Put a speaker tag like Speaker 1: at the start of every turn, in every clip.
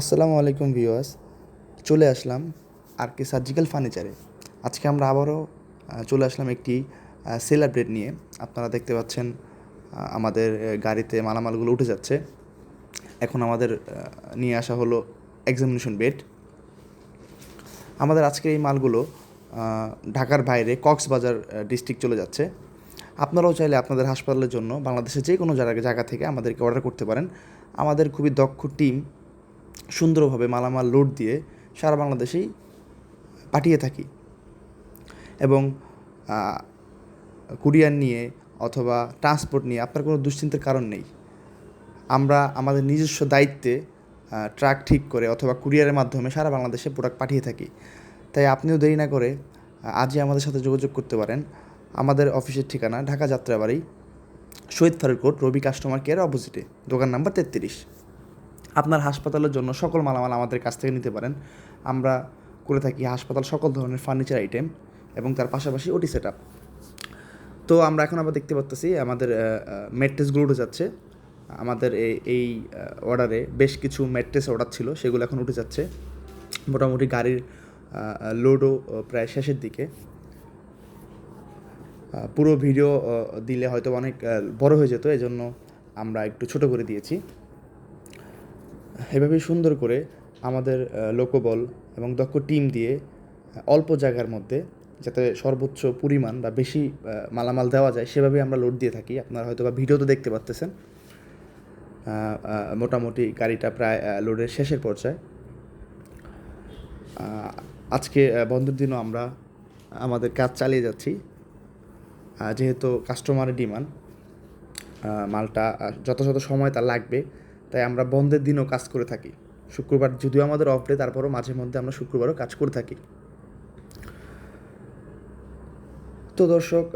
Speaker 1: আসসালামু আলাইকুম ভিউয়ার্স, চলে আসলাম আর কে সার্জিক্যাল ফার্নিচারে আজকে আমরা আবারও চলে আসলাম একটি সেল আপডেট নিয়ে। আপনারা দেখতে পাচ্ছেন আমাদের গাড়িতে মালামালগুলো উঠে যাচ্ছে। এখন আমাদের নিয়ে আসা হলো এক্সামিনেশন বেড আমাদের আজকের এই মালগুলো ঢাকার বাইরে কক্সবাজার ডিস্ট্রিক্ট চলে যাচ্ছে। আপনারাও চাইলে আপনাদের হাসপাতালের জন্য বাংলাদেশের যে কোনো জায়গা জায়গা থেকে আমাদেরকে অর্ডার করতে পারেন। আমাদের খুবই দক্ষ টিম সুন্দরভাবে মালামাল লোড দিয়ে সারা বাংলাদেশেই পাঠিয়ে থাকি। এবং কুরিয়ার নিয়ে অথবা ট্রান্সপোর্ট নিয়ে আপনার কোনো দুশ্চিন্তার কারণ নেই। আমরা আমাদের নিজস্ব দায়িত্বে ট্রাক ঠিক করে অথবা কুরিয়ারের মাধ্যমে সারা বাংলাদেশে প্রোডাক্ট পাঠিয়ে থাকি। তাই আপনিও দেরি না করে আজই আমাদের সাথে যোগাযোগ করতে পারেন। আমাদের অফিসের ঠিকানা Dhaka Jatrabari Shahid Faruk road, Robi customer care অপোজিটে। দোকান নাম্বার তেত্রিশ। আপনার হাসপাতালের জন্য সকল মালামাল আমাদের কাছ থেকে নিতে পারেন। আমরা করে থাকি হাসপাতাল সকল ধরনের ফার্নিচার আইটেম এবং তার পাশাপাশি ওটি সেট তো আমরা এখন আবার দেখতে পাচ্তেছি আমাদের ম্যাট্রেসগুলো উঠে যাচ্ছে। আমাদের এই এই অর্ডারে বেশ কিছু ম্যাট্রেস অর্ডার ছিল, সেগুলো এখন উঠে যাচ্ছে। মোটামুটি গাড়ির লোডও প্রায় শেষের দিকে। পুরো ভিডিও দিলে হয়তো অনেক বড় হয়ে যেত, এজন্য আমরা একটু ছোট করে দিয়েছি। এভাবেই সুন্দর করে আমাদের লোকবল এবং দক্ষ টিম দিয়ে অল্প জায়গার মধ্যে যাতে সর্বোচ্চ পরিমাণ বা বেশি মালামাল দেওয়া যায়, সেভাবেই আমরা লোড দিয়ে থাকি। আপনারা হয়তো বা ভিডিওতে দেখতে পাচ্তেছেন মোটামুটি গাড়িটা প্রায় লোডের শেষের পর্যায়ে। আজকে বন্ধের দিনও আমরা আমাদের কাজ চালিয়ে যাচ্ছি। যেহেতু কাস্টমারের ডিমান্ড মালটা যত সময় তার লাগবে। তাই আমরা বন্ধের দিনও কাজ করে থাকি। শুক্রবার যদিও আমাদের অফ ডে তারপরও মাঝে মধ্যে আমরা শুক্রবারও কাজ করে থাকি। তো দর্শক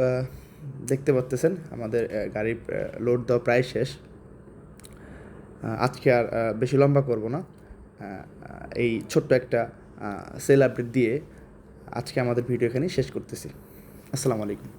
Speaker 1: দেখতে পাচ্তেছেন, আমাদের গাড়ির লোড দেওয়া প্রায় শেষ। আজকে আর বেশি লম্বা করব না। এই ছোট্ট একটা সেল আপডেট দিয়ে আজকে আমাদের ভিডিও এখানেই শেষ করতেছি। আসসালামু আলাইকুম।